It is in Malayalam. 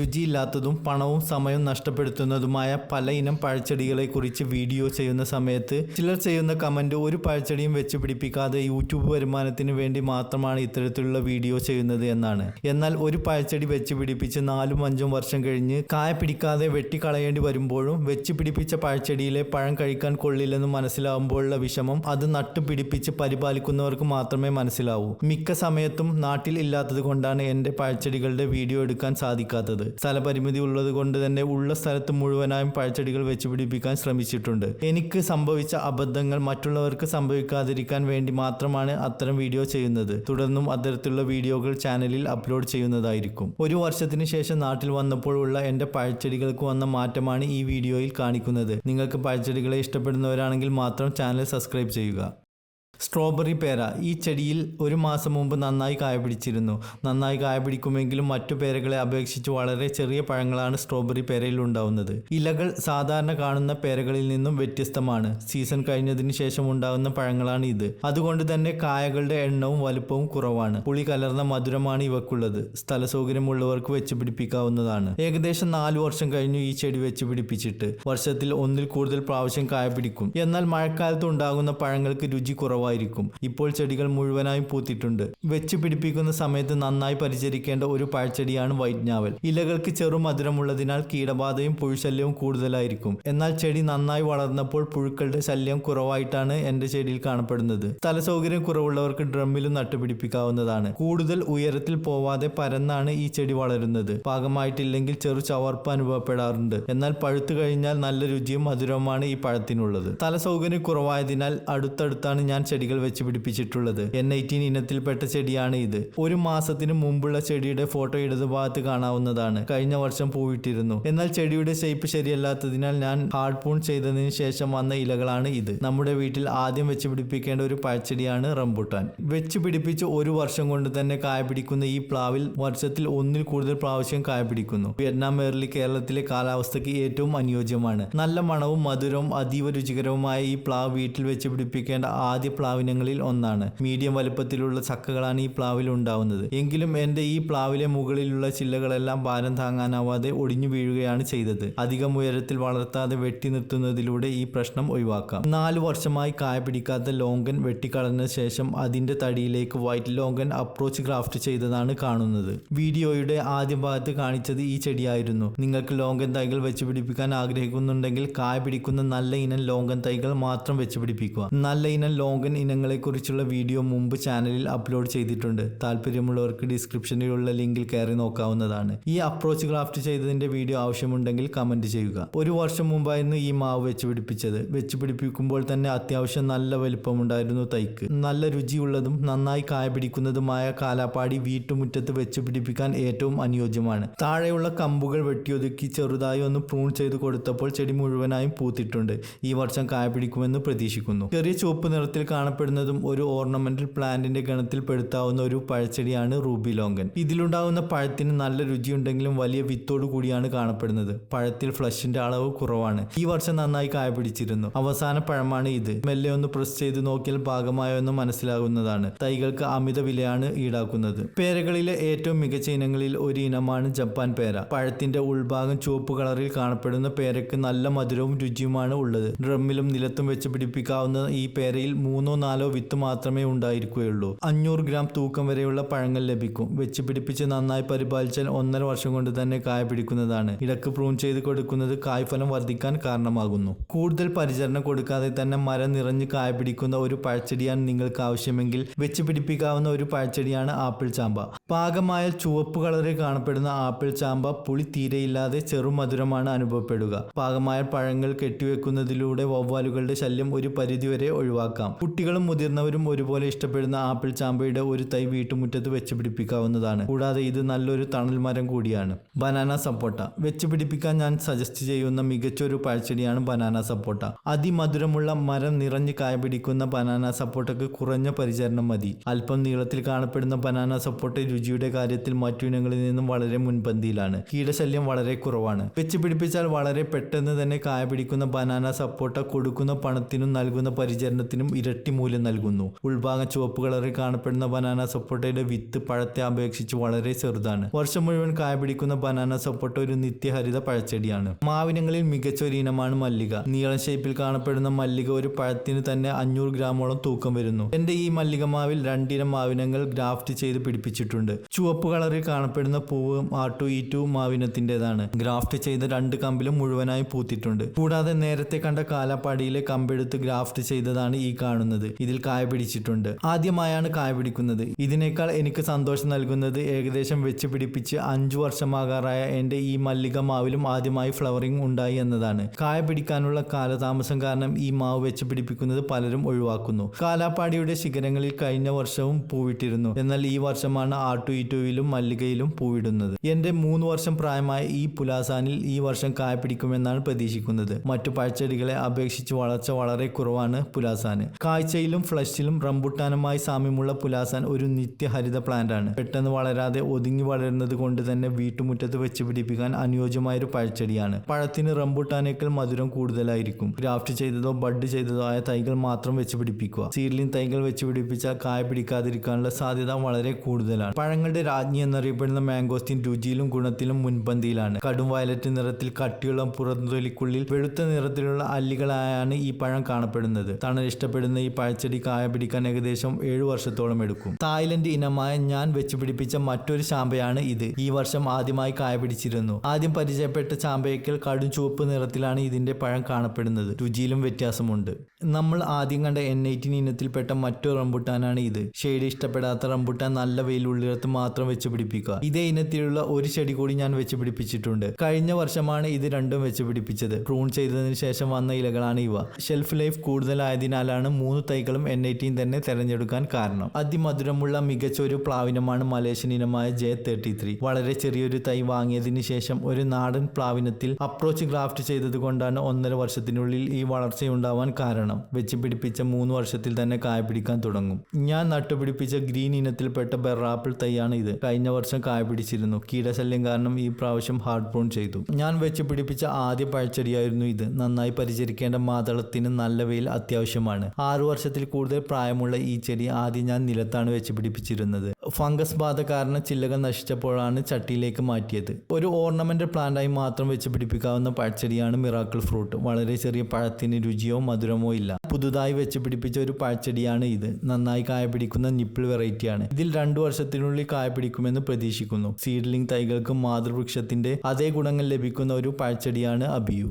രുചിയില്ലാത്തതും പണവും സമയവും നഷ്ടപ്പെടുത്തുന്നതുമായ പല ഇനം പഴച്ചെടികളെക്കുറിച്ച് വീഡിയോ ചെയ്യുന്ന സമയത്ത് ചിലർ ചെയ്യുന്ന കമന്റ് ഒരു പഴച്ചെടിയും വെച്ച് പിടിപ്പിക്കാതെ യൂട്യൂബ് വരുമാനത്തിന് വേണ്ടി മാത്രമാണ് ഇത്തരത്തിലുള്ള വീഡിയോ ചെയ്യുന്നത് എന്നാണ്. എന്നാൽ ഒരു പഴച്ചെടി വെച്ച് പിടിപ്പിച്ച് നാലും അഞ്ചും വർഷം കഴിഞ്ഞ് കായ പിടിക്കാതെ വെട്ടിക്കളയേണ്ടി വരുമ്പോഴും വെച്ച് പിടിപ്പിച്ച പഴച്ചെടിയിലെ പഴം കഴിക്കാൻ കൊള്ളില്ലെന്ന് മനസ്സിലാവുമ്പോഴുള്ള വിഷമം അത് നട്ടുപിടിപ്പിച്ച് പരിപാലിക്കുന്നവർക്ക് മാത്രമേ മനസ്സിലാവൂ. മിക്ക സമയത്തും നാട്ടിൽ ഇല്ലാത്തത് കൊണ്ടാണ് എന്റെ പഴച്ചെടികളുടെ വീഡിയോ എടുക്കാൻ സാധിക്കാത്തത്. സ്ഥലപരിമിതി ഉള്ളത് കൊണ്ട് തന്നെ ഉള്ള സ്ഥലത്ത് മുഴുവനായും പഴച്ചെടികൾ വെച്ച് പിടിപ്പിക്കാൻ ശ്രമിച്ചിട്ടുണ്ട്. എനിക്ക് സംഭവിച്ച അബദ്ധങ്ങൾ മറ്റുള്ളവർക്ക് സംഭവിക്കാതിരിക്കാൻ വേണ്ടി മാത്രമാണ് അത്തരം വീഡിയോ ചെയ്യുന്നത്. തുടർന്നും അത്തരത്തിലുള്ള വീഡിയോകൾ ചാനലിൽ അപ്ലോഡ് ചെയ്യുന്നതായിരിക്കും. ഒരു വർഷത്തിന് ശേഷം നാട്ടിൽ വന്നപ്പോഴുള്ള എന്റെ പഴച്ചെടികൾക്ക് വന്ന മാറ്റമാണ് ഈ വീഡിയോയിൽ കാണിക്കുന്നത്. നിങ്ങൾക്ക് പഴച്ചെടികളെ ഇഷ്ടപ്പെടുന്നവരാണെങ്കിൽ മാത്രം ചാനൽ സബ്സ്ക്രൈബ് ചെയ്യുക. സ്ട്രോബെറി പേര. ഈ ചെടിയിൽ ഒരു മാസം മുമ്പ് നന്നായി കായ പിടിച്ചിരുന്നു നന്നായി കായ പിടിക്കുമെങ്കിലും മറ്റു പേരകളെ അപേക്ഷിച്ച് വളരെ ചെറിയ പഴങ്ങളാണ് സ്ട്രോബെറി പേരയിൽ ഉണ്ടാവുന്നത്. ഇലകൾ സാധാരണ കാണുന്ന പേരകളിൽ നിന്നും വ്യത്യസ്തമാണ്. സീസൺ കഴിഞ്ഞതിന് ശേഷം ഉണ്ടാകുന്ന പഴങ്ങളാണ് ഇത്. അതുകൊണ്ട് തന്നെ കായകളുടെ എണ്ണവും വലുപ്പവും കുറവാണ്. പുളി കലർന്ന മധുരമാണ് ഇവക്കുള്ളത്. സ്ഥല സൗകര്യമുള്ളവർക്ക് വെച്ച് പിടിപ്പിക്കാവുന്നതാണ്. ഏകദേശം നാല് വർഷം കഴിഞ്ഞു ഈ ചെടി വെച്ച് പിടിപ്പിച്ചിട്ട്. വർഷത്തിൽ ഒന്നിൽ കൂടുതൽ പ്രാവശ്യം കായ പിടിക്കും എന്നാൽ മഴക്കാലത്ത് ഉണ്ടാകുന്ന പഴങ്ങൾക്ക് രുചി കുറവായിരിക്കും ഇപ്പോൾ ചെടികൾ മുഴുവനായും പൂത്തിട്ടുണ്ട്. വെച്ച് പിടിപ്പിക്കുന്ന സമയത്ത് നന്നായി പരിചരിക്കേണ്ട ഒരു പഴച്ചെടിയാണ് വൈറ്റ് ഇലകൾക്ക് ചെറു മധുരമുള്ളതിനാൽ കീടബാധയും പുഴുശല്യവും കൂടുതലായിരിക്കും. എന്നാൽ ചെടി നന്നായി വളർന്നപ്പോൾ പുഴുക്കളുടെ ശല്യം കുറവായിട്ടാണ് എന്റെ ചെടിയിൽ കാണപ്പെടുന്നത്. സ്ഥലസൗകര്യം കുറവുള്ളവർക്ക് ഡ്രമ്മിലും നട്ടുപിടിപ്പിക്കാവുന്നതാണ്. കൂടുതൽ ഉയരത്തിൽ പോവാതെ പരന്നാണ് ഈ ചെടി വളരുന്നത്. പാകമായിട്ടില്ലെങ്കിൽ ചെറു ചവർപ്പ് അനുഭവപ്പെടാറുണ്ട്. എന്നാൽ പഴുത്തു കഴിഞ്ഞാൽ നല്ല രുചിയും മധുരവുമാണ് ഈ പഴത്തിനുള്ളത്. സ്ഥലസൗകര്യം കുറവായതിനാൽ അടുത്തടുത്താണ് ഞാൻ ചെടികൾ വെച്ച് പിടിപ്പിച്ചിട്ടുള്ളത്. എൻ എയ്റ്റീൻ ഇനത്തിൽപ്പെട്ട ചെടിയാണ് ഇത്. ഒരു മാസത്തിന് മുമ്പുള്ള ചെടിയുടെ ഫോട്ടോ ഇടതുഭാഗത്ത് കാണാവുന്നതാണ്. കഴിഞ്ഞ വർഷം പൂവിട്ടിരുന്നു. എന്നാൽ ചെടിയുടെ ഷേപ്പ് ശരിയല്ലാത്തതിനാൽ ഞാൻ ഹാർഡ് പൂൺ ചെയ്തതിന് ശേഷം വന്ന ഇലകളാണ് ഇത്. നമ്മുടെ വീട്ടിൽ ആദ്യം വെച്ച് പിടിപ്പിക്കേണ്ട ഒരു പഴച്ചെടിയാണ് റംബുട്ടാൻ. വെച്ച് പിടിപ്പിച്ച് ഒരു വർഷം കൊണ്ട് തന്നെ കായ പിടിക്കുന്ന ഈ പ്ലാവിൽ വർഷത്തിൽ ഒന്നിൽ കൂടുതൽ പ്രാവശ്യം കായ പിടിക്കുന്നു. വിയറ്റ്നാം മേറിൽ കേരളത്തിലെ കാലാവസ്ഥയ്ക്ക് ഏറ്റവും അനുയോജ്യമാണ്. നല്ല മണവും മധുരവും അതീവ രുചികരവുമായ ഈ പ്ലാവ് വീട്ടിൽ വെച്ച് പിടിപ്പിക്കേണ്ട ആദ്യ പ്ലാവിനങ്ങളിൽ ഒന്നാണ്. മീഡിയം വലുപ്പത്തിലുള്ള ചക്കകളാണ് ഈ പ്ലാവിൽ ഉണ്ടാവുന്നത്. എങ്കിലും എന്റെ ഈ പ്ലാവിലെ മുകളിലുള്ള ചില്ലകളെല്ലാം ഭാരം താങ്ങാനാവാതെ ഒടിഞ്ഞു വീഴുകയാണ് ചെയ്തത്. അധികം ഉയരത്തിൽ വളർത്താതെ വെട്ടി നിർത്തുന്നതിലൂടെ ഈ പ്രശ്നം ഒഴിവാക്കാം. നാല് വർഷമായി കായ പിടിക്കാത്ത ലോങ്കൻ വെട്ടിക്കളഞ്ഞ ശേഷം അതിന്റെ തടിയിലേക്ക് വൈറ്റ് ലോങ്കൻ അപ്രോച്ച് ക്രാഫ്റ്റ് ചെയ്തതാണ് കാണുന്നത്. വീഡിയോയുടെ ആദ്യ ഭാഗത്ത് കാണിച്ചത് ഈ ചെടിയായിരുന്നു. നിങ്ങൾക്ക് ലോങ്കൻ തൈകൾ വെച്ച് പിടിപ്പിക്കാൻ ആഗ്രഹിക്കുന്നുണ്ടെങ്കിൽ കായ പിടിക്കുന്ന നല്ല ഇനം ലോങ്കൻ തൈകൾ മാത്രം വെച്ച് പിടിപ്പിക്കുക. നല്ല ഇനം ലോങ്കൻ ഇനങ്ങളെ കുറിച്ചുള്ള വീഡിയോ മുമ്പ് ചാനലിൽ അപ്ലോഡ് ചെയ്തിട്ടുണ്ട്. താല്പര്യമുള്ളവർക്ക് ഡിസ്ക്രിപ്ഷനിലുള്ള ലിങ്കിൽ കയറി നോക്കാവുന്നതാണ്. ഈ അപ്രോച്ച് ക്രാഫ്റ്റ് ചെയ്തതിന്റെ വീഡിയോ ആവശ്യമുണ്ടെങ്കിൽ കമന്റ് ചെയ്യുക. ഒരു വർഷം മുമ്പായിരുന്നു ഈ മാവ് വെച്ച് പിടിപ്പിച്ചത് വെച്ച് പിടിപ്പിക്കുമ്പോൾ തന്നെ അത്യാവശ്യം നല്ല വലിപ്പമുണ്ടായിരുന്നു തൈക്ക്. നല്ല രുചിയുള്ളതും നന്നായി കായ പിടിക്കുന്നതുമായ കാലാപ്പാടി വീട്ടുമുറ്റത്ത് വെച്ച് പിടിപ്പിക്കാൻ ഏറ്റവും അനുയോജ്യമാണ്. താഴെയുള്ള കമ്പുകൾ വെട്ടിയൊതുക്കി ചെറുതായി ഒന്ന് പ്രൂൺ ചെയ്ത് കൊടുത്തപ്പോൾ ചെടി മുഴുവനായും പൂത്തിട്ടുണ്ട്. ഈ വർഷം കായ പിടിക്കുമെന്ന് പ്രതീക്ഷിക്കുന്നു. ചെറിയ ചുവപ്പ് നിറത്തിൽ കാണപ്പെടുന്നതും ഒരു ഓർണമെന്റൽ പ്ലാന്റിന്റെ ഗണത്തിൽ പെടുത്താവുന്ന ഒരു പഴച്ചെടിയാണ് റൂബി ലോങ്കൻ ഇതിലുണ്ടാകുന്ന പഴത്തിന് നല്ല രുചിയുണ്ടെങ്കിലും വലിയ വിത്തോടു കൂടിയാണ് കാണപ്പെടുന്നത്. പഴത്തിൽ ഫ്ലഷിന്റെ അളവ് കുറവാണ്. ഈ വർഷം നന്നായി കായ പിടിച്ചിരുന്നു. അവസാന പഴമാണ് ഇത്. മെല്ലെ ഒന്ന് പ്രസ് ചെയ്ത് നോക്കിയാൽ ഭാഗമായോ എന്ന് മനസ്സിലാകുന്നതാണ്. തൈകൾക്ക് അമിത വിലയാണ് ഈടാക്കുന്നത്. പേരകളിലെ ഏറ്റവും മികച്ച ഇനങ്ങളിൽ ഒരു ഇനമാണ് ജപ്പാൻ പേര. പഴത്തിന്റെ ഉൾഭാഗം ചുവപ്പ് കളറിൽ കാണപ്പെടുന്ന പേരയ്ക്ക് നല്ല മധുരവും രുചിയുമാണ് ഉള്ളത്. ഡ്രമ്മിലും നിലത്തും വെച്ച് പിടിപ്പിക്കാവുന്ന ഈ പേരയിൽ മൂന്നോ നാലോ വിത്ത് മാത്രമേ ഉണ്ടായിരിക്കുകയുള്ളൂ. അഞ്ഞൂറ് ഗ്രാം തൂക്കം വരെയുള്ള പഴങ്ങൾ ലഭിക്കും. വെച്ച് പിടിപ്പിച്ച് നന്നായി പരിപാലിച്ചാൽ ഒന്നര വർഷം കൊണ്ട് തന്നെ കായ പിടിക്കുന്നതാണ്. ഇടയ്ക്ക് പ്രൂൺ ചെയ്ത് കൊടുക്കുന്നത് കായ്ഫലം വർദ്ധിക്കാൻ കാരണമാകുന്നു. കൂടുതൽ പരിചരണം കൊടുക്കാതെ തന്നെ മരം നിറഞ്ഞ് കായ പിടിക്കുന്ന ഒരു പഴച്ചെടിയാണ് നിങ്ങൾക്ക് ആവശ്യമെങ്കിൽ വെച്ച് പിടിപ്പിക്കാവുന്ന ഒരു പഴച്ചെടിയാണ് ആപ്പിൾ ചാമ്പ. പാകമായ ചുവപ്പ് കളറിൽ കാണപ്പെടുന്ന ആപ്പിൾ ചാമ്പ പുളി തീരെയില്ലാതെ ചെറുമധുരമാണ് അനുഭവപ്പെടുക. പാകമായ പഴങ്ങൾ കെട്ടിവെക്കുന്നതിലൂടെ വവ്വാലുകളുടെ ശല്യം ഒരു പരിധിവരെ ഒഴിവാക്കാം. കുട്ടികളും മുതിർന്നവരും ഒരുപോലെ ഇഷ്ടപ്പെടുന്ന ആപ്പിൾ ചാമ്പയുടെ ഒരു തൈ വീട്ടുമുറ്റത്ത് വെച്ച് പിടിപ്പിക്കാവുന്നതാണ്. കൂടാതെ ഇത് നല്ലൊരു തണൽ മരം കൂടിയാണ്. Banana sapota. വെച്ച് പിടിപ്പിക്കാൻ ഞാൻ സജസ്റ്റ് ചെയ്യുന്ന മികച്ചൊരു പഴച്ചെടിയാണ് ബനാന സപ്പോട്ട. അതിമധുരമുള്ള മരം നിറഞ്ഞ് കായ പിടിക്കുന്ന ബനാന സപ്പോട്ടയ്ക്ക് കുറഞ്ഞ പരിചരണം മതി. അല്പം നീളത്തിൽ കാണപ്പെടുന്ന ബനാന സപ്പോട്ട രുചിയുടെ കാര്യത്തിൽ മറ്റു ഇനങ്ങളിൽ നിന്നും വളരെ മുൻപന്തിയിലാണ്. കീടശല്യം വളരെ കുറവാണ്. വെച്ച് പിടിപ്പിച്ചാൽ വളരെ പെട്ടെന്ന് തന്നെ കായ പിടിക്കുന്ന ബനാന സപ്പോട്ട കൊടുക്കുന്ന പണത്തിനും നൽകുന്ന പരിചരണത്തിനും ഇരട്ടി ഇരട്ടി മൂല്യം നൽകുന്നു. ഉൾഭാഗം ചുവപ്പ് കളറിൽ കാണപ്പെടുന്ന ബനാന സപ്പോട്ടയുടെ വിത്ത് പഴത്തെ അപേക്ഷിച്ച് വളരെ ചെറുതാണ്. വർഷം മുഴുവൻ കായ പിടിക്കുന്ന ബനാന സപ്പോട്ട ഒരു നിത്യഹരിത പഴച്ചെടിയാണ്. മാവിനങ്ങളിൽ മികച്ച ഒരു ഇനമാണ് മല്ലിക. നീളം ഷേപ്പിൽ കാണപ്പെടുന്ന മല്ലിക ഒരു പഴത്തിന് തന്നെ അഞ്ഞൂറ് ഗ്രാമോളം തൂക്കം വരുന്നു. എന്റെ ഈ മല്ലിക മാവിൽ രണ്ടിനം മാവിനങ്ങൾ ഗ്രാഫ്റ്റ് ചെയ്ത് പിടിപ്പിച്ചിട്ടുണ്ട്. ചുവപ്പ് കളറിൽ കാണപ്പെടുന്ന പൂവ് ആട്ടു ഈറ്റു മാവിനത്തിന്റെതാണ്. ഗ്രാഫ്റ്റ് ചെയ്ത രണ്ട് കമ്പിലും മുഴുവനായി പൂത്തിട്ടുണ്ട്. കൂടാതെ നേരത്തെ കണ്ട കാലാപ്പാടിയിലെ കമ്പെടുത്ത് ഗ്രാഫ്റ്റ് ചെയ്തതാണ് ഈ കാണുന്നത്. ഇതിൽ കായ പിടിച്ചിട്ടുണ്ട്. ആദ്യമായാണ് കായ പിടിക്കുന്നത്. ഇതിനേക്കാൾ എനിക്ക് സന്തോഷം നൽകുന്നത് ഏകദേശം വെച്ച് പിടിപ്പിച്ച് അഞ്ചു വർഷമാകാറായ എന്റെ ഈ മല്ലിക മാവിലും ആദ്യമായി ഫ്ലവറിംഗ് ഉണ്ടായി എന്നതാണ്. കായ പിടിക്കാനുള്ള കാലതാമസം കാരണം ഈ മാവ് വെച്ച് പിടിപ്പിക്കുന്നത് പലരും ഒഴിവാക്കുന്നു. കാലാപ്പാടിയുടെ ശിഖരങ്ങളിൽ കഴിഞ്ഞ വർഷവും പൂവിട്ടിരുന്നു. എന്നാൽ ഈ വർഷമാണ് ആട്ടു ടുവിലും മല്ലികയിലും പൂവിടുന്നത്. എന്റെ മൂന്ന് വർഷം പ്രായമായ ഈ പുലാസാനിൽ ഈ വർഷം കായ പിടിക്കുമെന്നാണ് പ്രതീക്ഷിക്കുന്നത്. മറ്റു പഴച്ചെടികളെ അപേക്ഷിച്ച് വളർച്ച വളരെ കുറവാണ് പുലാസാന്. കാഴ്ചയിലും ഫ്ലഷിലും റംബുട്ടാനുമായി സാമ്യമുള്ള പുലാസാൻ ഒരു നിത്യഹരിത പ്ലാന്റ് ആണ് പെട്ടെന്ന് വളരാതെ ഒതുങ്ങി വളരുന്നത് കൊണ്ട് തന്നെ വീട്ടുമുറ്റത്ത് വെച്ച് പിടിപ്പിക്കാൻ അനുയോജ്യമായൊരു പഴച്ചെടിയാണ്. പഴത്തിന് റംബുട്ടാനേക്കാൾ മധുരം കൂടുതലായിരിക്കും. ഗ്രാഫ്റ്റ് ചെയ്തതോ ബഡ് ചെയ്തതോ ആയ തൈകൾ മാത്രം വെച്ച് പിടിപ്പിക്കുക. സീഡ്ലിംഗ് തൈകൾ വെച്ച് പിടിപ്പിച്ചാൽ കായ പിടിക്കാതിരിക്കാനുള്ള സാധ്യത വളരെ കൂടുതലാണ്. പഴങ്ങളുടെ രാജ്ഞി എന്നറിയപ്പെടുന്ന മാംഗോസ്റ്റിൻ രുചിയിലും ഗുണത്തിലും മുൻപന്തിയിലാണ്. കടും വയലറ്റ് നിറത്തിൽ കട്ടിയുള്ള പുറന്തൊലിക്കുള്ളിൽ വെളുത്ത നിറത്തിലുള്ള അല്ലികളായാണ് ഈ പഴം കാണപ്പെടുന്നത്. തണൽ ഇഷ്ടപ്പെടുന്ന ഈ പഴച്ചെടി കായ പിടിക്കാൻ ഏകദേശം ഏഴു വർഷത്തോളം എടുക്കും. തായ്ലൻഡ് ഇനമായ ഞാൻ വെച്ച് പിടിപ്പിച്ച മറ്റൊരു ചാമ്പയാണ് ഇത്. ഈ വർഷം ആദ്യമായി കായ പിടിച്ചിരുന്നു. ആദ്യം പരിചയപ്പെട്ട ചാമ്പയ്ക്കൽ കടും ചുവപ്പ് നിറത്തിലാണ് ഇതിന്റെ പഴം കാണപ്പെടുന്നത്. രുചിയിലും വ്യത്യാസമുണ്ട്. നമ്മൾ ആദ്യം കണ്ട എൻ എയ്റ്റീൻ ഇനത്തിൽപ്പെട്ട മറ്റൊരു റംബുട്ടാനാണ് ഇത്. ഷെയ്ഡ് ഇഷ്ടപ്പെടാത്ത റംബുട്ടാൻ നല്ല വെയിലുള്ളിടത്ത് മാത്രം വെച്ച് പിടിപ്പിക്കുക. ഇതേ ഇനത്തിലുള്ള ഒരു ചെടി കൂടി ഞാൻ വെച്ച് പിടിപ്പിച്ചിട്ടുണ്ട്. കഴിഞ്ഞ വർഷമാണ് ഇത് രണ്ടും വെച്ച് പിടിപ്പിച്ചത്. പ്രൂൺ ചെയ്തതിനു ശേഷം വന്ന ഇലകളാണ് ഇവ. ഷെൽഫ് ലൈഫ് കൂടുതലായതിനാലാണ് മൂന്ന് തൈകളും എൻ ഐറ്റിയും തന്നെ തെരഞ്ഞെടുക്കാൻ കാരണം. അതിമധുരമുള്ള മികച്ച ഒരു പ്ലാവിനമാണ് മലേഷ്യൻ ഇനമായ ജെ തേർട്ടി ത്രീ വളരെ ചെറിയൊരു തൈ വാങ്ങിയതിന് ശേഷം ഒരു നാടൻ പ്ലാവിനത്തിൽ അപ്രോച്ച് ഗ്രാഫ്റ്റ് ചെയ്തത് കൊണ്ടാണ് ഒന്നര വർഷത്തിനുള്ളിൽ ഈ വളർച്ചയുണ്ടാവാൻ കാരണം. വെച്ച് പിടിപ്പിച്ച മൂന്ന് വർഷത്തിൽ തന്നെ കായ പിടിക്കാൻ തുടങ്ങും. ഞാൻ നട്ടുപിടിപ്പിച്ച ഗ്രീൻ ഇനത്തിൽപ്പെട്ട ബെറാപ്പിൾ തൈയാണ് ഇത്. കഴിഞ്ഞ വർഷം കായ പിടിച്ചിരുന്നു. കീടശല്യം കാരണം ഈ പ്രാവശ്യം ഹാർഡ് ബ്രോൺ ചെയ്തു. ഞാൻ വെച്ച് പിടിപ്പിച്ച ആദ്യ പഴച്ചെടിയായിരുന്നു ഇത്. നന്നായി പരിചരിക്കേണ്ട മാതളത്തിന് നല്ല വെയിൽ അത്യാവശ്യമാണ്. ആറു വർഷത്തിൽ കൂടുതൽ പ്രായമുള്ള ഈ ചെടി ആദ്യം ഞാൻ നിലത്താണ് വെച്ച് പിടിപ്പിച്ചിരുന്നത്. ഫംഗസ് ബാധ കാരണം ചില്ലകൾ നശിച്ചപ്പോഴാണ് ചട്ടിയിലേക്ക് മാറ്റിയത്. ഒരു ഓർണമെന്റ് പ്ലാന്റായി മാത്രം വെച്ച് പിടിപ്പിക്കാവുന്ന പഴച്ചെടിയാണ് മിറാക്കിൾ ഫ്രൂട്ട്. വളരെ ചെറിയ പഴത്തിന് രുചിയോ മധുരമോ ഇല്ല. പുതുതായി വെച്ച് പിടിപ്പിച്ച ഒരു പഴച്ചെടിയാണ് ഇത്. നന്നായി കായ പിടിക്കുന്ന നിപ്പിൾ വെറൈറ്റിയാണ് ഇതിൽ രണ്ടു വർഷത്തിനുള്ളിൽ കായ പിടിക്കുമെന്ന് പ്രതീക്ഷിക്കുന്നു. സീഡ്ലിംഗ് തൈകൾക്കും മാതൃവൃക്ഷത്തിന്റെ അതേ ഗുണങ്ങൾ ലഭിക്കുന്ന ഒരു പഴച്ചെടിയാണ് അബിയു.